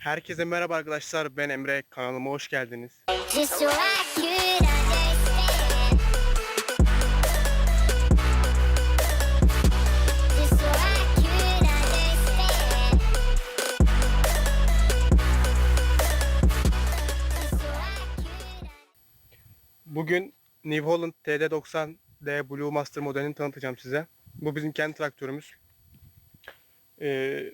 Herkese merhaba arkadaşlar. Ben Emre. Kanalıma hoş geldiniz. Bugün New Holland TD90D Blue Master modelini tanıtacağım size. Bu bizim kendi traktörümüz. Ee,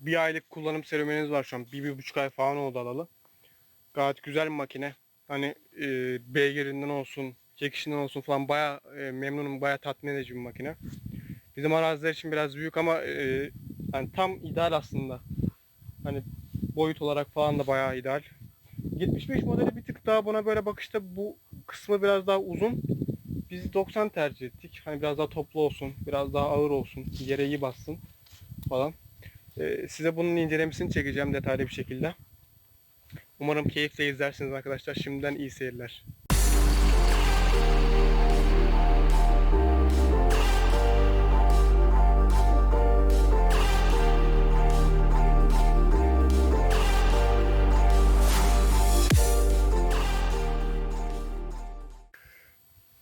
bir aylık kullanım serüveniniz var şu an. Bir, bir buçuk ay falan oldu alalı. Gayet güzel bir makine. Hani e, beygirinden olsun, çekişinden olsun falan baya memnunum, baya tatmin edici bir makine. Bizim araziler için biraz büyük ama e, yani tam ideal aslında. Hani boyut olarak falan da bayağı ideal. 75 modeli bir tık daha buna böyle bakışta bu kısmı biraz daha uzun. Biz 90 tercih ettik. Hani biraz daha toplu olsun, biraz daha ağır olsun, yere iyi bassın falan. Ee, size bunun incelemesini çekeceğim detaylı bir şekilde. Umarım keyifle izlersiniz arkadaşlar. Şimdiden iyi seyirler.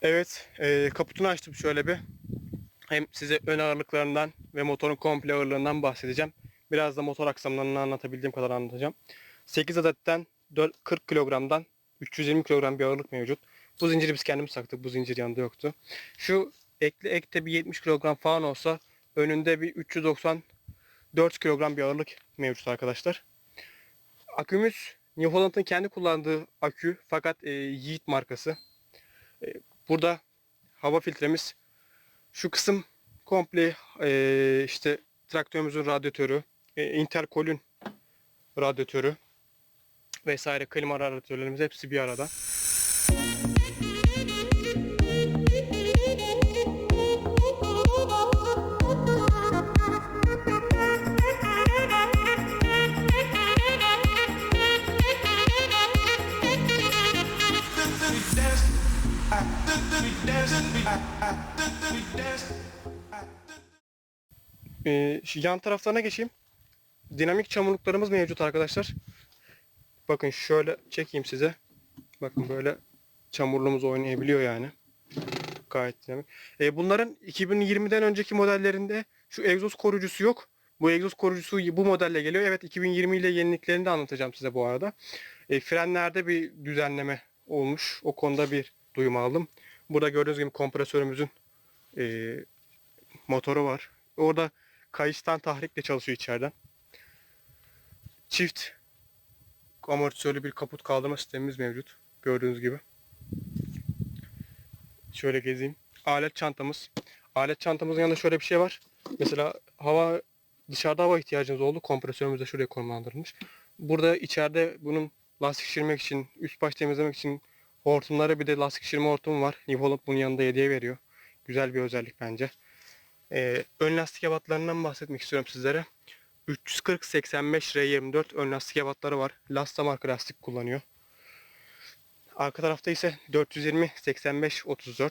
Evet, e, kaputunu açtım şöyle bir. Hem size ön ağırlıklarından ve motorun komple ağırlığından bahsedeceğim. Biraz da motor aksamlarını anlatabildiğim kadar anlatacağım. 8 adetten 4 40 kilogramdan 320 kilogram bir ağırlık mevcut. Bu zinciri biz kendimiz taktık. Bu zincir yanında yoktu. Şu ekli ekte bir 70 kilogram falan olsa önünde bir 394 kilogram bir ağırlık mevcut arkadaşlar. Akümüz New Holland'ın kendi kullandığı akü fakat e, Yiğit markası. E, burada hava filtremiz şu kısım komple e, işte traktörümüzün radyatörü, e, interkolün radyatörü vesaire klima radyatörlerimiz hepsi bir arada. Ee, yan taraflarına geçeyim. Dinamik çamurluklarımız mevcut arkadaşlar. Bakın şöyle çekeyim size. Bakın böyle çamurluğumuz oynayabiliyor yani. Gayet dinamik. Ee, bunların 2020'den önceki modellerinde şu egzoz koruyucusu yok. Bu egzoz koruyucusu bu modelle geliyor. Evet 2020 ile yeniliklerini de anlatacağım size bu arada. E, frenlerde bir düzenleme olmuş. O konuda bir duyum aldım. Burada gördüğünüz gibi kompresörümüzün e, motoru var. Orada kayıştan tahrikle çalışıyor içeriden. Çift amortisörlü bir kaput kaldırma sistemimiz mevcut. Gördüğünüz gibi. Şöyle gezeyim. Alet çantamız. Alet çantamızın yanında şöyle bir şey var. Mesela hava dışarıda hava ihtiyacınız oldu. Kompresörümüz de şuraya konumlandırılmış. Burada içeride bunun lastik şişirmek için, üst baş temizlemek için hortumları bir de lastik şişirme hortumu var. Holland bunun yanında hediye veriyor. Güzel bir özellik bence. Ee, ön lastik ebatlarından bahsetmek istiyorum sizlere. 340-85 R24 ön lastik ebatları var. Lasta marka lastik kullanıyor. Arka tarafta ise 420-85-34.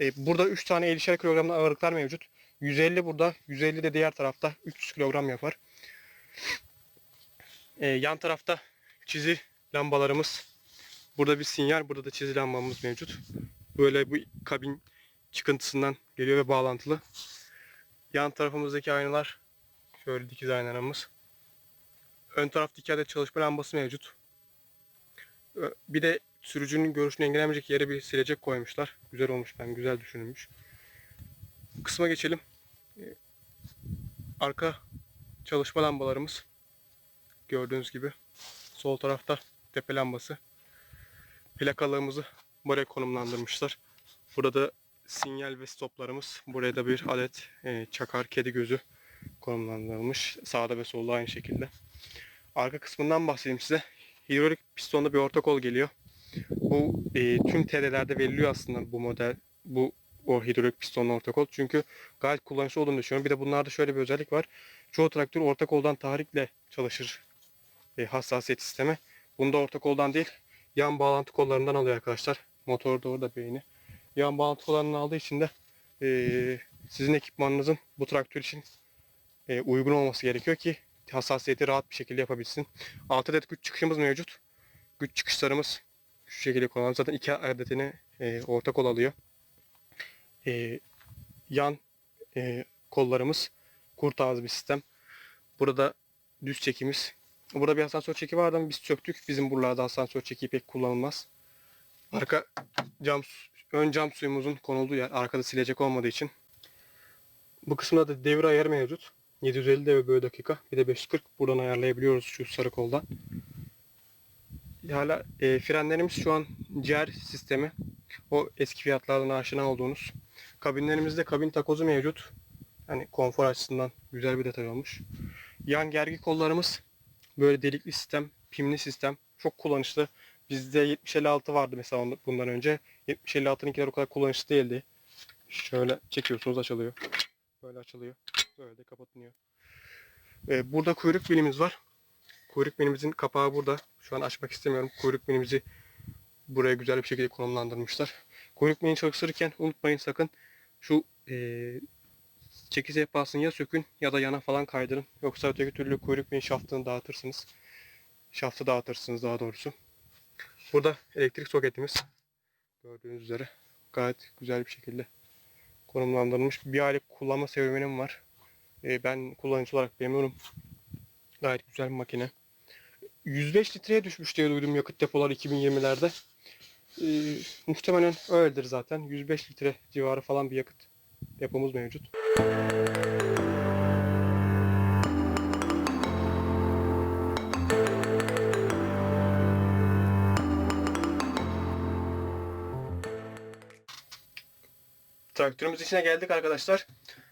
Ee, burada 3 tane 50'şer kilogramlı ağırlıklar mevcut. 150 burada, 150 de diğer tarafta 300 kilogram yapar. Ee, yan tarafta çizi lambalarımız. Burada bir sinyal, burada da çizi lambamız mevcut. Böyle bu kabin çıkıntısından geliyor ve bağlantılı. Yan tarafımızdaki aynalar şöyle dikiz aynalarımız. Ön tarafta iki adet çalışma lambası mevcut. Bir de sürücünün görüşünü engellemeyecek yere bir silecek koymuşlar. Güzel olmuş ben güzel düşünülmüş. Kısma geçelim. Ee, Arka çalışma lambalarımız. Gördüğünüz gibi. Sol tarafta tepe lambası. Plakalığımızı buraya konumlandırmışlar. Burada sinyal ve stoplarımız. Buraya da bir adet e, çakar kedi gözü konumlandırılmış. Sağda ve solda aynı şekilde. Arka kısmından bahsedeyim size. Hidrolik pistonlu bir orta kol geliyor. Bu e, tüm TR'lerde veriliyor aslında bu model. Bu o hidrolik pistonlu orta kol. Çünkü gayet kullanışlı olduğunu düşünüyorum. Bir de bunlarda şöyle bir özellik var. Çoğu traktör orta koldan tahrikle çalışır. E, hassasiyet sistemi. Bunda orta koldan değil, yan bağlantı kollarından alıyor arkadaşlar. Motor da orada beyni. Yan bağlantı kollarından aldığı için de e, sizin ekipmanınızın bu traktör için e, uygun olması gerekiyor ki hassasiyeti rahat bir şekilde yapabilsin. 6 adet güç çıkışımız mevcut. Güç çıkışlarımız şu şekilde kullanılıyor. Zaten iki adetini e, orta alıyor. E, yan e, kollarımız kurt ağzı bir sistem. Burada düz çekimiz. Burada bir asansör çeki vardı ama biz söktük. Bizim buralarda asansör çeki pek kullanılmaz. Arka cam, ön cam suyumuzun konulduğu yer. Arkada silecek olmadığı için. Bu kısımda da devir ayarı mevcut. 750 devir bölü dakika. Bir de 540 buradan ayarlayabiliyoruz şu sarı koldan. Hala e, frenlerimiz şu an GR sistemi. O eski fiyatlardan aşina olduğunuz. Kabinlerimizde kabin takozu mevcut. Hani konfor açısından güzel bir detay olmuş. Yan gergi kollarımız böyle delikli sistem, pimli sistem. Çok kullanışlı. Bizde 7056 vardı mesela bundan önce. 7056'nınkiler o kadar kullanışlı değildi. Şöyle çekiyorsunuz açılıyor. Böyle açılıyor. Böyle de kapatılıyor. Ee, burada kuyruk bilimiz var. Kuyruk bilimizin kapağı burada. Şu an açmak istemiyorum. Kuyruk bilimizi buraya güzel bir şekilde konumlandırmışlar. Kuyruk bilini çalıştırırken unutmayın sakın şu ee, çekiş sehpasını ya sökün ya da yana falan kaydırın. Yoksa öteki türlü kuyruk bilin şaftını dağıtırsınız. Şaftı dağıtırsınız daha doğrusu. Burada elektrik soketimiz. Gördüğünüz üzere gayet güzel bir şekilde konumlandırılmış. Bir aylık kullanma serüvenim var. Ee, ben kullanıcı olarak memnunum. Gayet güzel bir makine. 105 litreye düşmüş diye duydum yakıt depoları 2020'lerde. Ee, muhtemelen öyledir zaten. 105 litre civarı falan bir yakıt depomuz mevcut. Traktörümüz içine geldik arkadaşlar.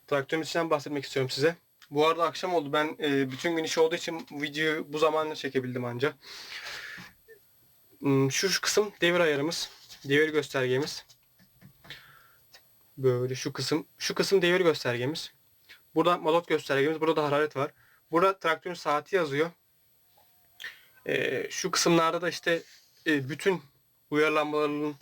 Traktörümüz içinden bahsetmek istiyorum size. Bu arada akşam oldu. Ben e, bütün gün iş olduğu için videoyu bu zamanla çekebildim anca. Hmm, Şu, şu kısım devir ayarımız. Devir göstergemiz. Böyle şu kısım. Şu kısım devir göstergemiz. Burada mazot göstergemiz. Burada da hararet var. Burada traktörün saati yazıyor. E, şu kısımlarda da işte e, bütün uyarı lambalarının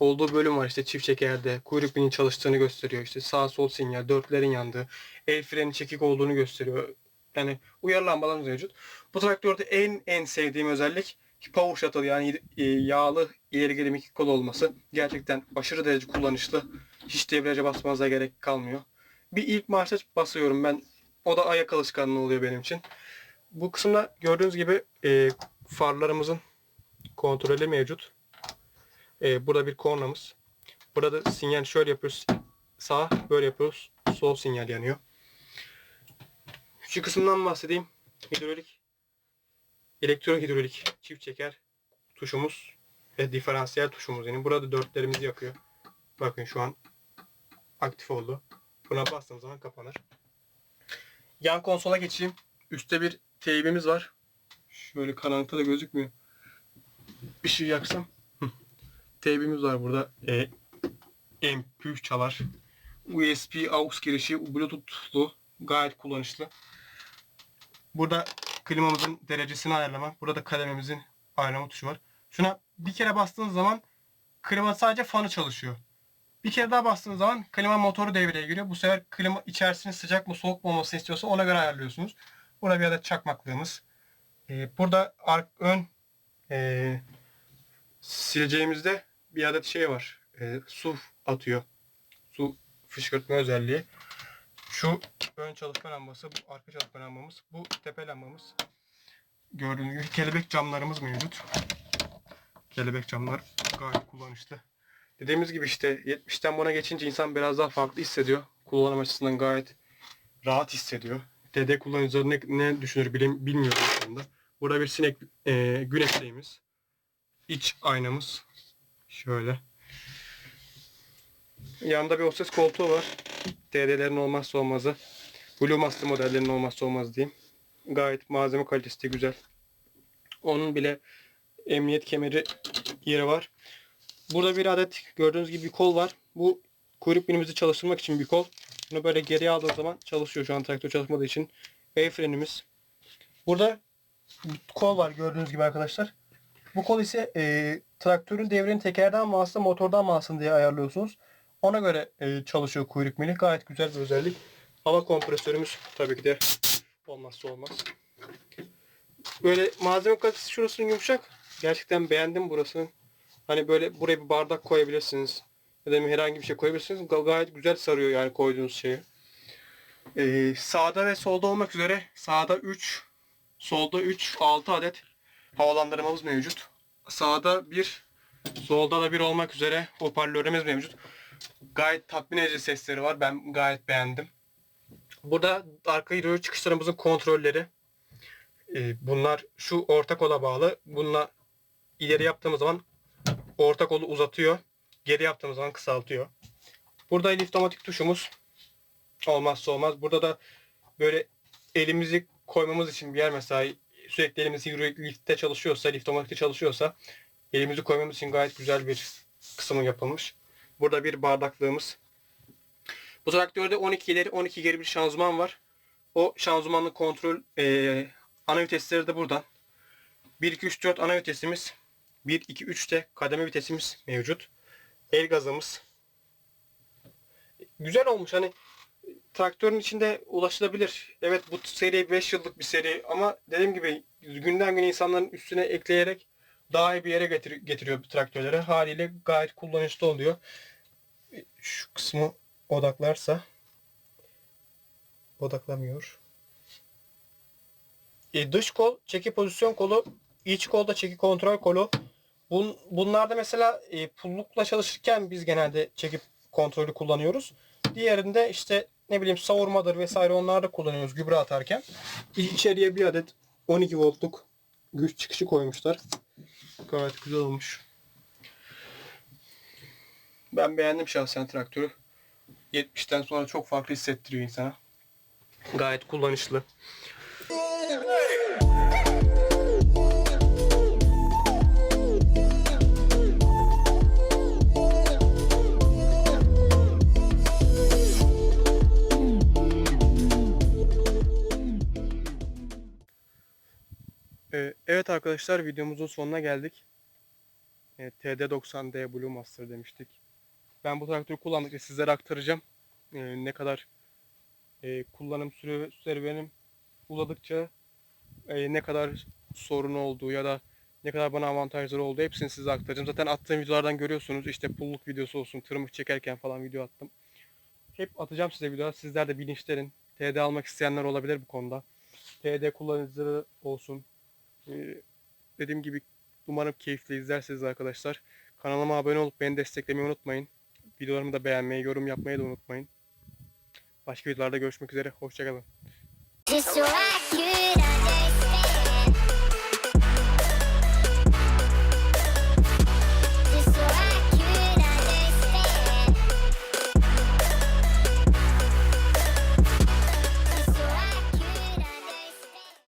olduğu bölüm var işte çift çekerde kuyruk pilinin çalıştığını gösteriyor. İşte sağ sol sinyal dörtlerin yandığı el freni çekik olduğunu gösteriyor. Yani uyarı lambalarımız mevcut. Bu traktörde en en sevdiğim özellik power shuttle yani e, yağlı ileri geri iki kol olması. Gerçekten aşırı derece kullanışlı. Hiç debriyaja basmanıza gerek kalmıyor. Bir ilk marşa basıyorum ben. O da ayak alışkanlığı oluyor benim için. Bu kısımda gördüğünüz gibi e, farlarımızın kontrolü mevcut ee, burada bir kornamız. Burada sinyal şöyle yapıyoruz. Sağ böyle yapıyoruz. Sol sinyal yanıyor. Şu kısımdan bahsedeyim. Hidrolik. Elektro hidrolik çift çeker tuşumuz ve diferansiyel tuşumuz yani burada dörtlerimizi yakıyor. Bakın şu an aktif oldu. Buna bastığım zaman kapanır. Yan konsola geçeyim. Üstte bir teybimiz var. Şöyle karanlıkta da gözükmüyor. Işığı yaksam. Teybimiz var burada. E, MP3 çalar. USB aux girişi Bluetooth'lu. Gayet kullanışlı. Burada klimamızın derecesini ayarlamak. Burada kalemimizin ayarlama tuşu var. Şuna bir kere bastığınız zaman klima sadece fanı çalışıyor. Bir kere daha bastığınız zaman klima motoru devreye giriyor. Bu sefer klima içerisinin sıcak mı soğuk mu olmasını istiyorsa ona göre ayarlıyorsunuz. Burada bir adet çakmaklığımız. Ee, burada ön ee, sileceğimizde bir adet şey var. Ee, su atıyor. Su fışkırtma özelliği. Şu ön çalışma lambası, bu arka çalışma lambamız, bu tepe lambamız. Gördüğünüz gibi kelebek camlarımız mevcut. Kelebek camlar gayet kullanışlı. Dediğimiz gibi işte 70'ten buna geçince insan biraz daha farklı hissediyor. Kullanım açısından gayet rahat hissediyor. TD kullanıcıları ne, ne düşünür bilim, bilmiyorum anda. Burada bir sinek e, güneşliğimiz. İç aynamız. Şöyle. Yanında bir hostes koltuğu var. TD'lerin olmazsa olmazı. Blue Master modellerinin olmazsa olmaz diyeyim. Gayet malzeme kalitesi de güzel. Onun bile emniyet kemeri yeri var. Burada bir adet gördüğünüz gibi bir kol var. Bu kuyruk binimizi çalıştırmak için bir kol. Bunu böyle geriye aldığım zaman çalışıyor şu an traktör çalışmadığı için. El frenimiz. Burada kol var gördüğünüz gibi arkadaşlar. Bu kol ise e, traktörün devrini tekerden alsın motordan alsın diye ayarlıyorsunuz. Ona göre e, çalışıyor kuyruk mili. Gayet güzel bir özellik. Hava kompresörümüz tabii ki de olmazsa olmaz. Böyle malzeme kalitesi şurasının yumuşak. Gerçekten beğendim burasını. Hani böyle buraya bir bardak koyabilirsiniz. Ya da herhangi bir şey koyabilirsiniz. Ga- gayet güzel sarıyor yani koyduğunuz şeyi. Ee, sağda ve solda olmak üzere sağda 3, solda 3, 6 adet havalandırmamız mevcut. Sağda 1, solda da 1 olmak üzere hoparlörümüz mevcut. Gayet tatmin edici sesleri var. Ben gayet beğendim. Burada arka hidrolik çıkışlarımızın kontrolleri. Ee, bunlar şu orta kola bağlı. Bununla ileri yaptığımız zaman orta kolu uzatıyor. Geri yaptığımız zaman kısaltıyor. Burada liftomatik tuşumuz olmazsa olmaz. Burada da böyle elimizi koymamız için bir yer mesela sürekli elimiz lifte çalışıyorsa, liftomatikte çalışıyorsa elimizi koymamız için gayet güzel bir kısmı yapılmış. Burada bir bardaklığımız. Bu traktörde 12 ileri 12 geri bir şanzıman var. O şanzımanlı kontrol eee ana vitesleri de buradan. 1 2 3 4 ana vitesimiz. 1 2 3 de kademe vitesimiz mevcut. El gazımız. Güzel olmuş hani traktörün içinde ulaşılabilir. Evet bu seri 5 yıllık bir seri ama dediğim gibi günden güne insanların üstüne ekleyerek daha iyi bir yere getir- getiriyor bu traktörleri. Haliyle gayet kullanışlı oluyor. Şu kısmı odaklarsa odaklamıyor. E, dış kol çeki pozisyon kolu, iç kolda çeki kontrol kolu. Bun, bunlarda mesela e, pullukla çalışırken biz genelde çekip kontrolü kullanıyoruz. Diğerinde işte ne bileyim savurmadır vesaire onlarda kullanıyoruz gübre atarken. İçeriye bir adet 12 voltluk güç çıkışı koymuşlar. Gayet güzel olmuş. Ben beğendim şahsen traktörü. 70'ten sonra çok farklı hissettiriyor insana. Gayet kullanışlı. Arkadaşlar videomuzun sonuna geldik. Ee, TD90D Blue Master demiştik. Ben bu traktörü kullandıkça sizlere aktaracağım. Ee, ne kadar e, kullanım süre, serüvenim uzadıkça e, ne kadar sorun olduğu ya da ne kadar bana avantajları olduğu hepsini size aktaracağım. Zaten attığım videolardan görüyorsunuz. İşte pulluk videosu olsun, tırmık çekerken falan video attım. Hep atacağım size videolar. Sizler de bilinçlerin. TD almak isteyenler olabilir bu konuda. TD kullanıcıları olsun. Ee, dediğim gibi umarım keyifli izlersiniz arkadaşlar. Kanalıma abone olup beni desteklemeyi unutmayın. Videolarımı da beğenmeyi, yorum yapmayı da unutmayın. Başka videolarda görüşmek üzere. Hoşçakalın.